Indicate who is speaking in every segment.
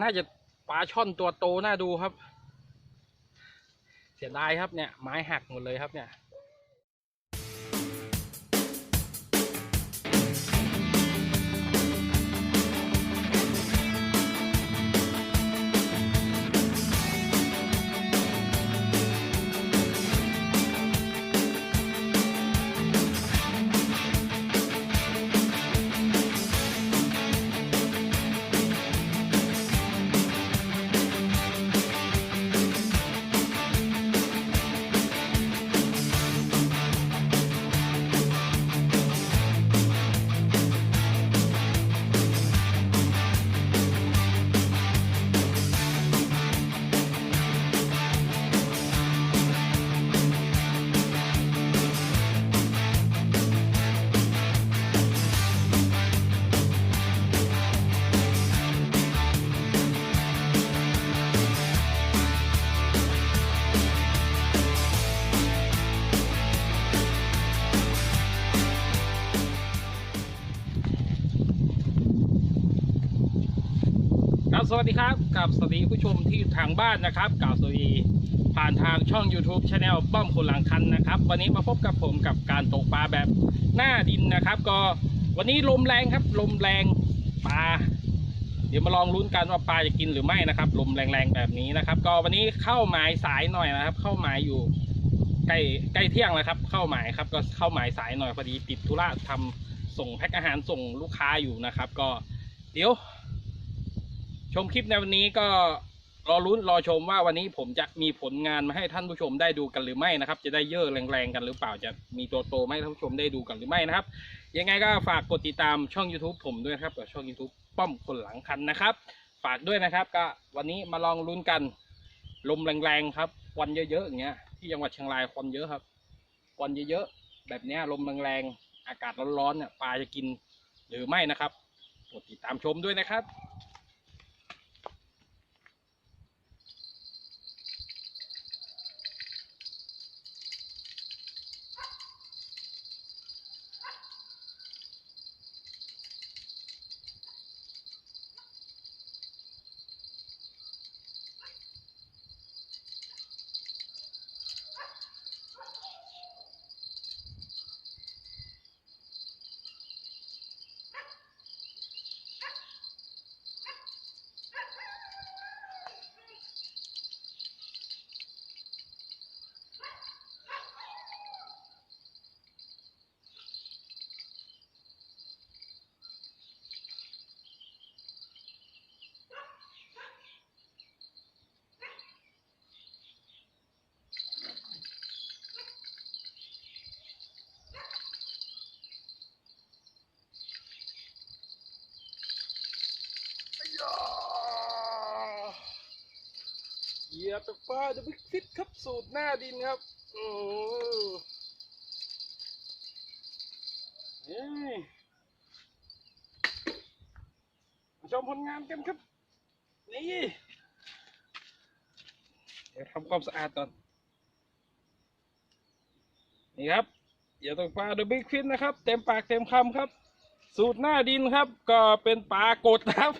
Speaker 1: น่าจะปลาช่อนตัวโตน่าดูครับ เสียดายครับเนี่ยไม้หักหมดเลยครับเนี่ย วัสดีครับกับสวัสดีผู้ชมที่อยู่ทางบ้านนะครับกับสวัสดีผ่านทางช่อง YouTube Channel ป้อมคนหลังคันนะครับ วันนี้มาพบกับผมกับการตกปลาแบบหน้าดินนะครับ ก็วันนี้ลมแรงครับ ลมแรงปลาเดี๋ยวมาลองลุ้นกันว่าปลาจะกินหรือไม่นะครับ ลมแรงๆแบบนี้นะครับ ก็วันนี้เข้าหมายสายหน่อยนะครับ เข้าหมายอยู่ใกล้ใกล้เที่ยงแล้วครับ เข้าหมายครับก็เข้าหมายสายหน่อยพอดีติดธุระทำส่งแพ็คอาหารส่งลูกค้าอยู่นะครับ ก็เดี๋ยว ชมคลิปในวันนี้ก็รอลุ้นรอชมว่าวันนี้ผมจะมีผลงานมาให้ท่านผู้ชมได้ดูกันหรือไม่นะครับ จะได้เยอะแรงๆกันหรือเปล่าจะมีตัวโตมาให้ท่านผู้ชมได้ดูกันหรือไม่นะครับ ยังไงก็ฝากกดติดตามช่อง YouTube ผมด้วยครับกับช่อง YouTube ป้อมคนหลังคันนะครับ ฝากด้วยนะครับ ก็วันนี้มาลองลุ้นกัน ลมแรงๆครับควันเยอะๆอย่างเงี้ยที่จังหวัดเชียงรายควันเยอะครับควันเยอะๆแบบเนี้ยลมแรงๆอากาศร้อนๆเนี่ยปลาจะกินหรือไม่นะครับกดติดตามชมด้วยนะครับ เหยียบตกปลาเดอะบิ๊กฟิตครับสูตรหน้าดินครับโอ้ยชมผลงานกันครับ นี่เดี๋ยวทำความสะอาดก่อน นี่ครับเหยียบตกปลาเดอะบิ๊กฟิตนะครับ เต็มปากเต็มคำครับ สูตรหน้าดินครับ ก็เป็นปลากดครับ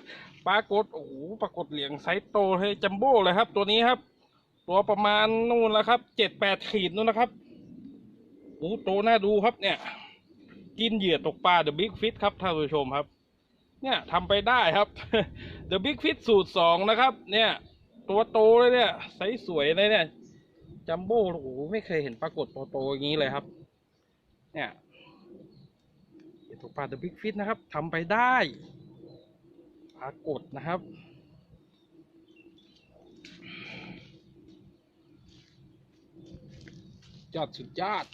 Speaker 1: ปลากดโอ้โหปลากดเหลียงไซส์โตเลยจัมโบ้เลยครับ ตัวนี้ครับ ตัวประมาณนู่นแล้วครับเจ็ดแปดขีดนู่นนะครับโอ้โหโตน่าดูครับเนี่ย กินเหยื่อตกปลา The Big Fish ครับท่านผู้ชมครับ เนี่ยทำไปได้ครับ The Big Fish สูตรสองนะครับ เนี่ย ตัวโตเลยเนี่ยไซส์สวยเลยเนี่ยจัมโบ้โอ้โหไม่เคยเห็นปรากฏตัวโตอย่างนี้เลยครับ เนี่ยเหยื่อตกปลา The Big Fish นะครับทำไปได้ ปรากฏนะครับ ยอดสุดยอด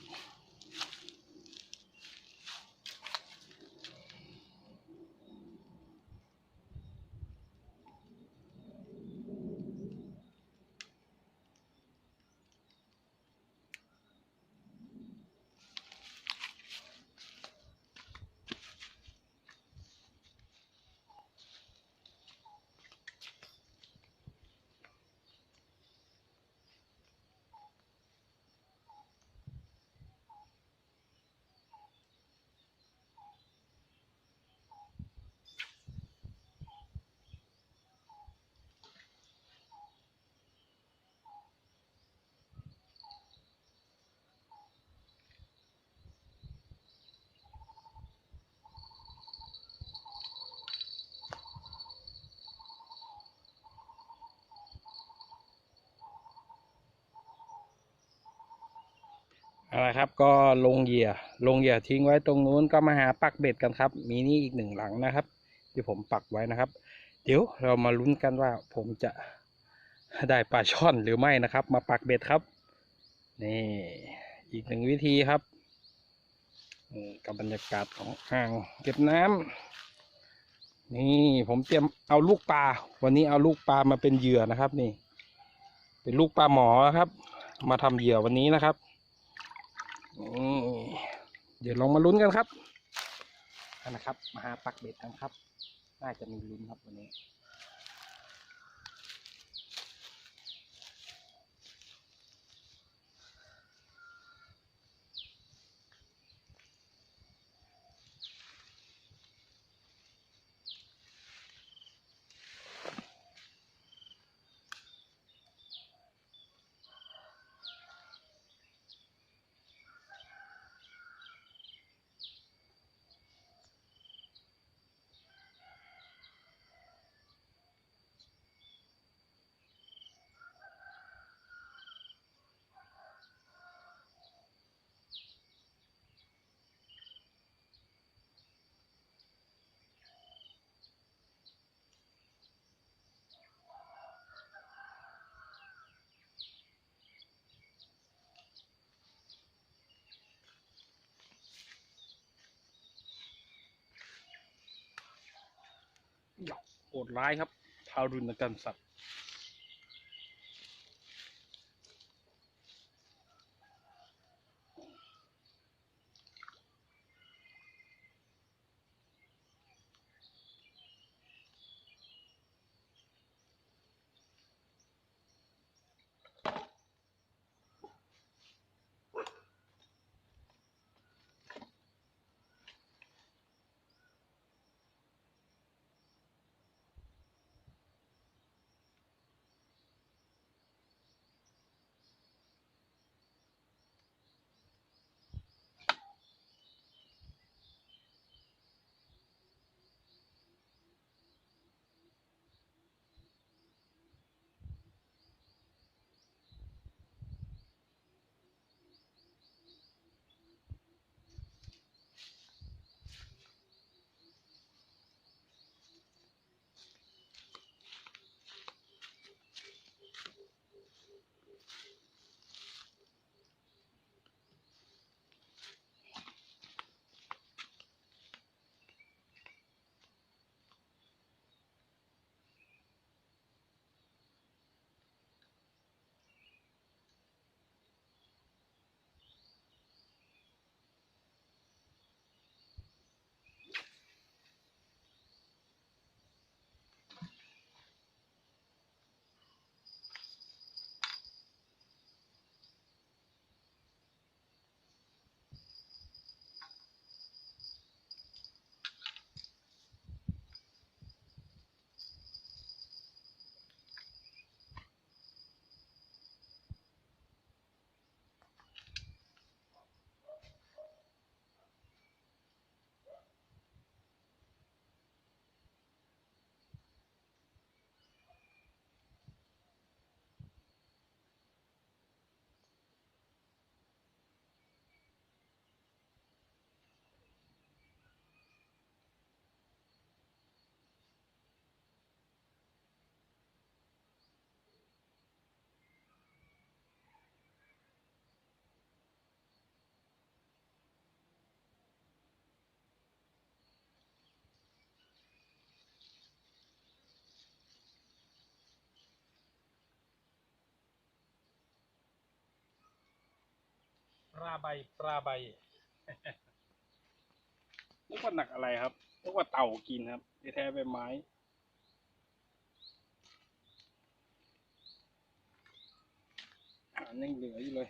Speaker 1: เอาละครับก็ลงเหยื่อลงเหยื่อทิ้งไว้ตรงนู้นก็มาหาปักเบ็ดกันครับ มีนี่อีกหนึ่งหลังนะครับ ที่ผมปักไว้นะครับ เดี๋ยวเรามาลุ้นกันว่าผมจะได้ปลาช่อนหรือไม่นะครับ มาปักเบ็ดครับนี่อีกหนึ่งวิธีครับนี่กับบรรยากาศของอ่างเก็บน้ำนี่ผมเตรียมเอาลูกปลาวันนี้เอาลูกปลามาเป็นเหยื่อนะครับ นี่ เป็นลูกปลาหมอครับ มาทำเหยื่อวันนี้นะครับ นี่เดี๋ยวลองมาลุ้นกันครับนะครับ มาหาปักเบ็ดกันครับ น่าจะมีลุ้นครับวันนี้ โหดร้ายครับทารุณกรรมสัตว์ ลาใบปลาใบนึกว่าหนักอะไรครับนึกว่าเต่ากินครับแท้เป็นไม้อาหารยังเหลืออยู่เลย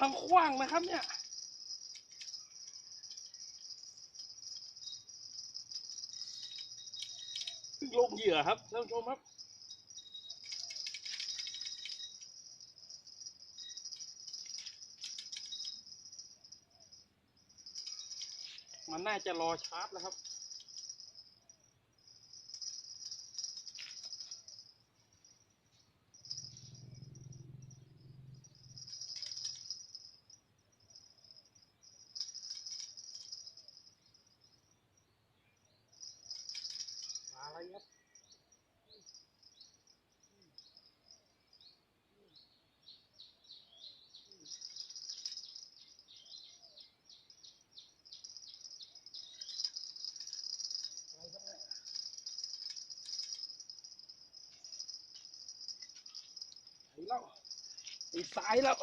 Speaker 1: ทางขว้างนะครับเนี่ยพึ่งลงเหยื่อครับท่านผู้ชมครับมันน่าจะรอชาร์จแล้วครับ มาอะไรครับ อะไรครับเนี่ยไหนแล้วไอ้สายแล้ว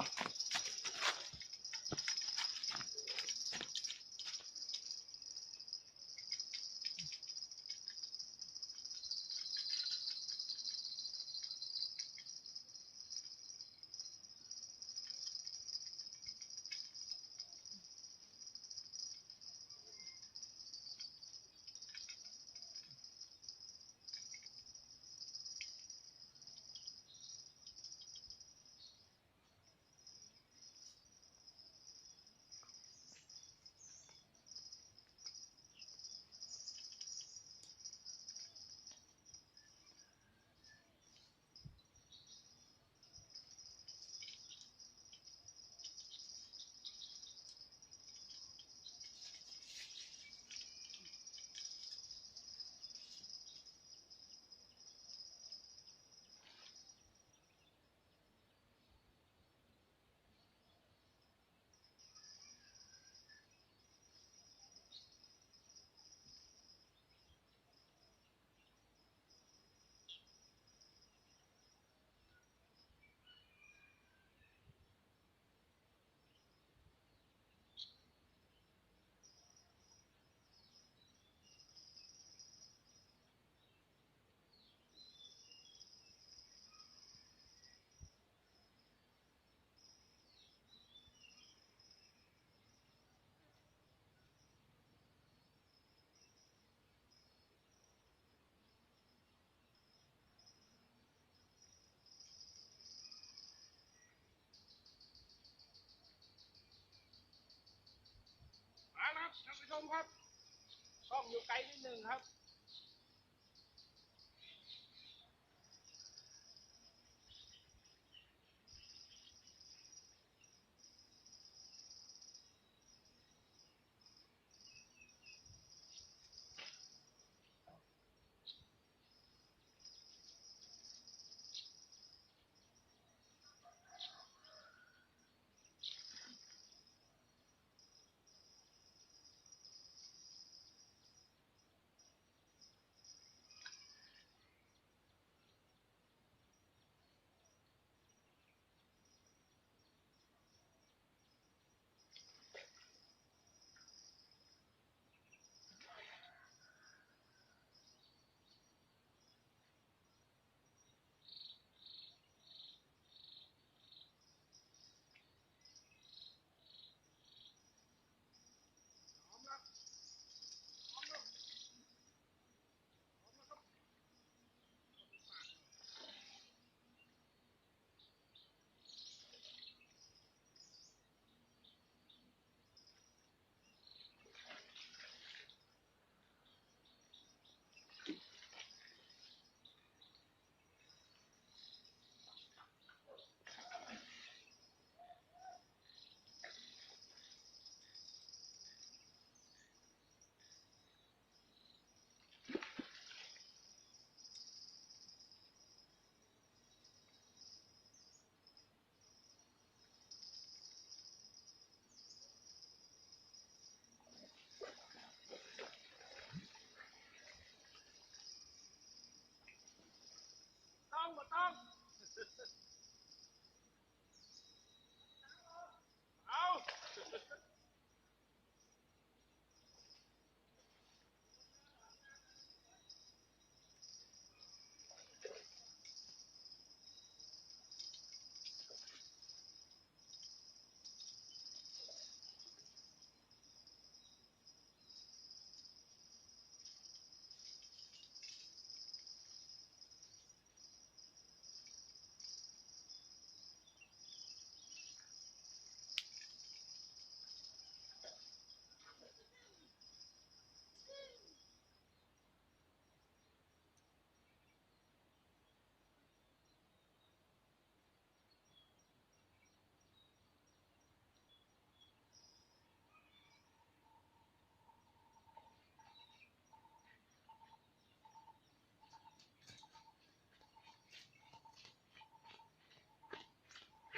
Speaker 1: ท่านผู้ชมครับกล้องอยู่ไกลนิดหนึ่งครับ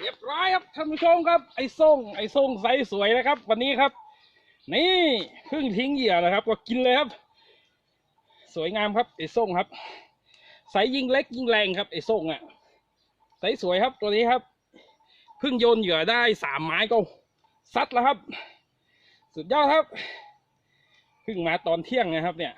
Speaker 1: เรียบร้อยครับท่านผู้ชมครับ ไอ้ส่งไอ้ส่งไซส์สวยนะครับ วันนี้ครับ นี่เพิ่งทิ้งเหยื่อนะครับ ก็กินเลยครับ สวยงามครับไอ้ส่งครับไซส์ยิ่งเล็กยิ่งแรงครับไอ้ส่งอะไซส์สวยครับตัวนี้ครับเพิ่งโยนเหยื่อได้สามไม้ก็ซัดแล้วครับ สุดยอดครับเพิ่งมาตอนเที่ยงนะครับเนี่ย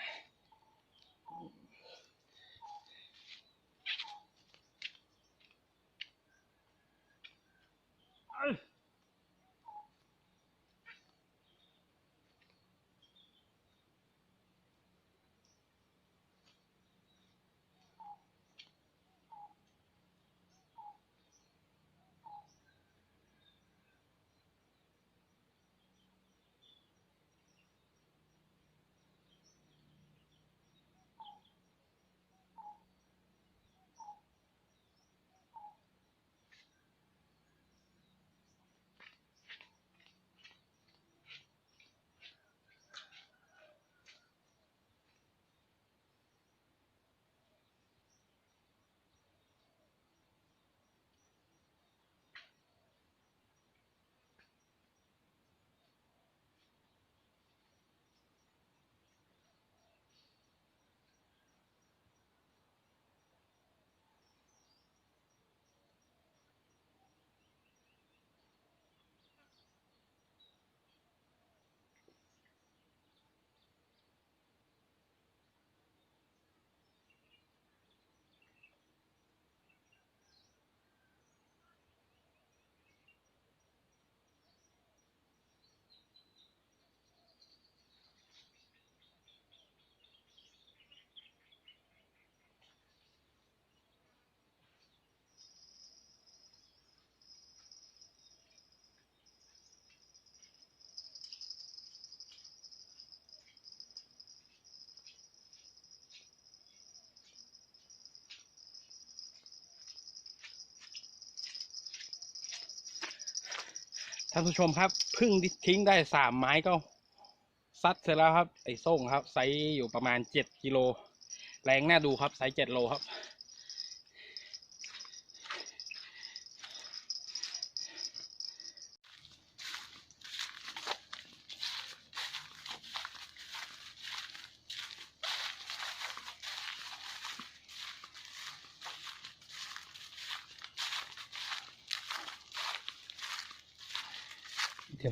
Speaker 1: ท่านผู้ชมครับเพึ่งทิ้งได้สามไม้ก็ซัดเสร็จแล้วครับไอ้ส่งครับไซส์อยู่ประมาณเจ็ดกิโลแรงน่าดูครับไซส์เจ็ดโลครับ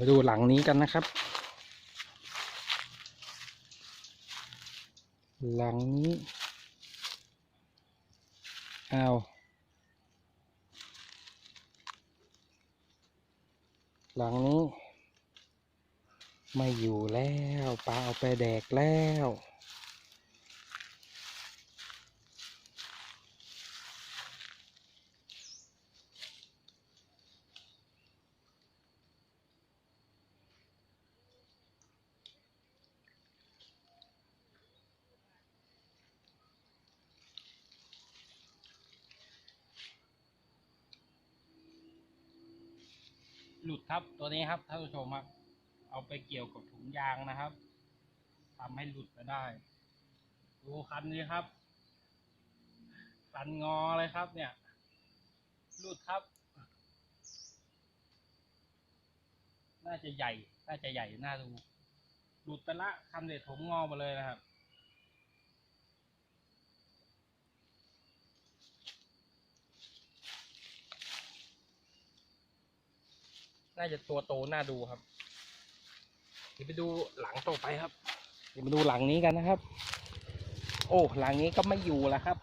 Speaker 1: ยวมาดูหลังนี้กันนะครับ หลังนี้เอ้าหลังนี้ ไม่อยู่แล้วปลาเอาไปแดกแล้ว หลุดครับตัวนี้ครับท่านผู้ชมครับ เอาไปเกี่ยวกับถุงยางนะครับทำให้หลุดไปได้ ดูคันนี้ครับ คันงอเลยครับ เนี่ย หลุดครับ น่าจะใหญ่ น่าจะใหญ่ น่าดู หลุดไปละคันเด็ดผมงอมาเลยนะครับ น่าจะตัวโตน่าดูครับ เดี๋ยวไปดูหลังต่อไปครับ เดี๋ยวมาดูหลังนี้กันนะครับ โอ้หลังนี้ก็ไม่อยู่แล้วครับ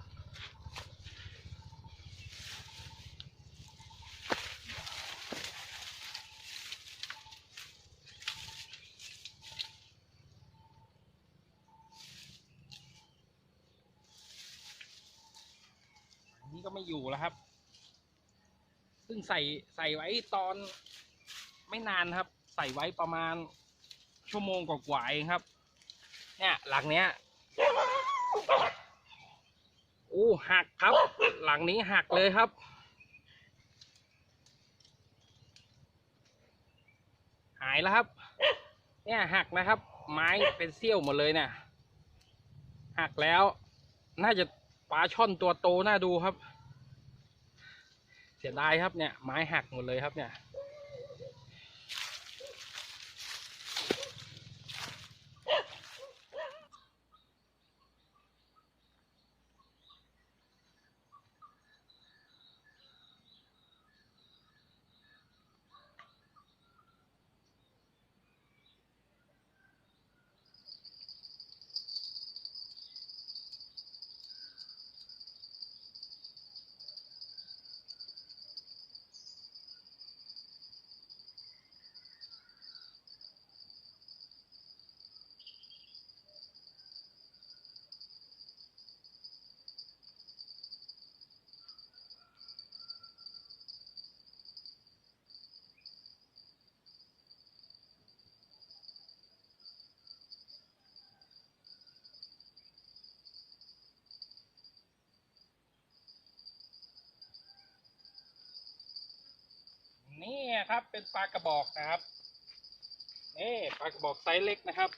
Speaker 1: หลังนี้ก็ไม่อยู่แล้วครับซึ่งใส่ใส่ไว้ตอน ไม่นานครับ ใส่ไว้ประมาณชั่วโมงกว่าๆเองครับ เนี่ยหลังเนี้ยโอ้หักครับ หลังนี้หักเลยครับ หายแล้วครับ เนี่ยหักนะครับ ไม้เป็นเสี้ยวหมดเลยเนี่ยหักแล้ว น่าจะปลาช่อนตัวโตน่าดูครับ เสียสียดายครับเนี่ย ไม้หักหมดเลยครับเนี่ย นี่ครับเป็นปลากระบอกนะครับนี่ปลากระบอกไซส์เล็กนะครับ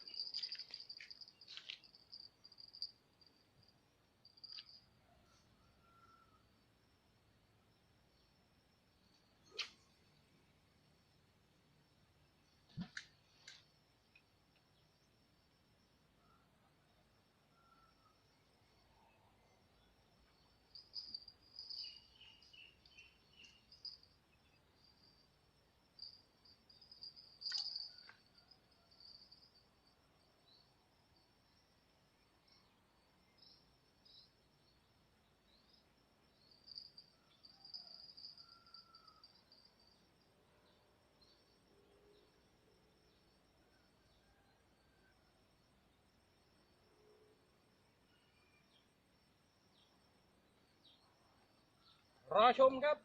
Speaker 1: รอชมครับ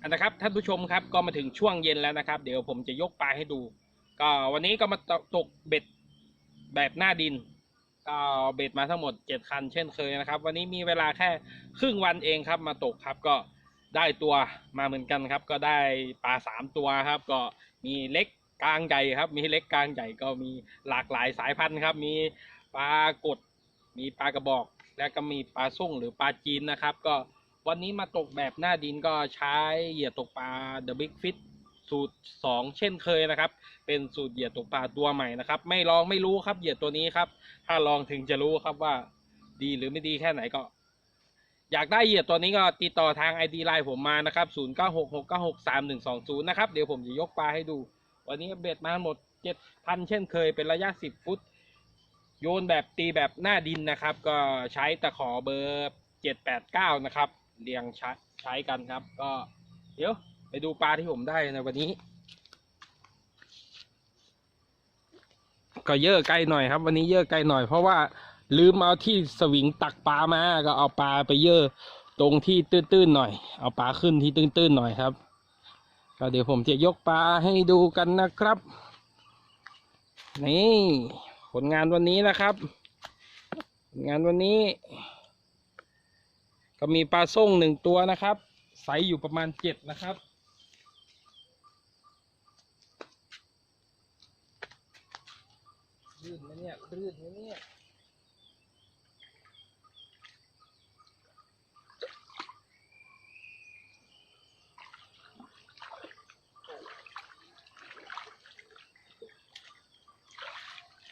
Speaker 1: อันนะครับท่านผู้ชมครับก็มาถึงช่วงเย็นแล้วนะครับ เดี๋ยวผมจะยกปลาให้ดู ก็วันนี้ก็มาตกเบ็ดแบบหน้าดินก็เบ็ดมาทั้งหมดเจ็ดคันเช่นเคยนะครับ วันนี้มีเวลาแค่ครึ่งวันเองครับ มาตกครับก็ได้ตัวมาเหมือนกันครับ ก็ได้ปลาสามตัวครับ ก็มีเล็กกลางใหญ่ครับ มีเล็กกลางใหญ่ก็มีหลากหลายสายพันธุ์ครับ มีปลากดมีปลากระบอก แล้วก็มีปลาส่งหรือปลาจีนนะครับ ก็วันนี้มาตกแบบหน้าดินก็ใช้เหยื่อตกปลา The Big Fit สูตร 2 เช่นเคยนะครับ เป็นสูตรเหยื่อตกปลาตัวใหม่นะครับ ไม่ลองไม่รู้ครับเหยื่อตัวนี้ครับ ถ้าลองถึงจะรู้ครับว่าดีหรือไม่ดีแค่ไหนก็ อยากได้เหยื่อตัวนี้ก็ติดต่อทาง ID ไลน์ผมมานะครับ 0966963120 นะครับ เดี๋ยวผมจะยกปลาให้ดู วันนี้เบ็ดมาหมด 7,000 เช่นเคยเป็นระยะ 10 ฟุต โยนแบบตีแบบหน้าดินนะครับ ก็ใช้ตะขอเบอร์เจ็ดแปดเก้านะครับ เรียงใช้ใช้กันครับ ก็เดี๋ยวไปดูปลาที่ผมได้ในวันนี้ ก็เยอะไกลหน่อยครับ วันนี้เยอะไกลหน่อยเพราะว่าลืมเอาที่สวิงตักปลามาก็เอาปลาไปเยอะตรงที่ตื้นๆหน่อย เอาปลาขึ้นที่ตื้นๆหน่อยครับ ก็เดี๋ยวผมจะยกปลาให้ดูกันนะครับ นี่ ผลงานวันนี้นะครับ ผลงานวันนี้ ก็มีปลาส่งหนึ่งตัวนะครับไซส์อยู่ประมาณเจ็ดนะครับ ลื่นไหมเนี่ยลื่นไหมเนี่ย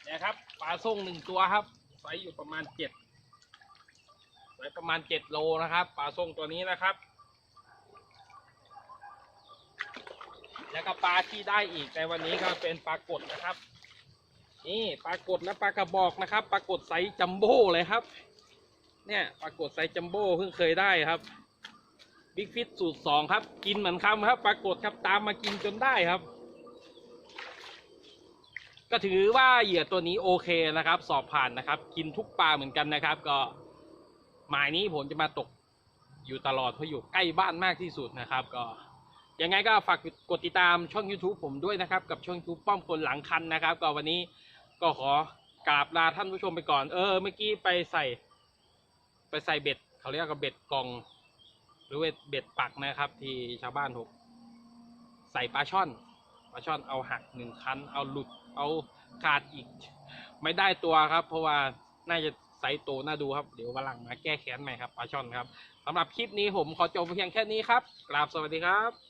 Speaker 1: เนี่ยครับ ปลาส่งหนึ่งตัวครับไซส์อยู่ประมาณเจ็ดไซส์ประมาณเจ็ดโลนะครับปลาส่งตัวนี้นะครับ แล้วก็ปลาที่ได้อีกในวันนี้ก็เป็นปลากดนะครับ นี่ปลากดและปลากระบอกนะครับปลากดไซส์จัมโบ้เลยครับ เนี่ยปลากดไซส์จัมโบ้เพิ่งเคยได้ครับบิ๊กฟิตสูตรสองครับ กินเหมือนคำครับปลากดครับตามมากินจนได้ครับ ก็ถือว่าเหยื่อตัวนี้โอเคนะครับ สอบผ่านนะครับ กินทุกปลาเหมือนกันนะครับ ก็หมายนี้ผมจะมาตกอยู่ตลอดเพราะอยู่ใกล้บ้านมากที่สุดนะครับ ก็ยังไงก็ฝากกดติดตามช่อง YouTube ผมด้วยนะครับ กับช่อง YouTube ป้อมคนหลังคันนะครับ ก็วันนี้ก็ขอกราบลาท่านผู้ชมไปก่อนเออเมื่อกี้ไปใส่ ไปใส่เบ็ดเขาเรียกว่าเบ็ดกอง หรือเบ็ดปักนะครับ ที่ชาวบ้านผมใส่ปลาช่อน ปลาช่อนเอาหักหนึ่งคัน เอาหลุดเอาขาดอีก ไม่ได้ตัวครับ เพราะว่าน่าจะไซโตน่าดูครับ เดี๋ยววันหลังมาแก้แค้นใหม่ครับปลาช่อนครับสำหรับคลิปนี้ผมขอจบเพียงแค่นี้ครับกราบสวัสดีครับ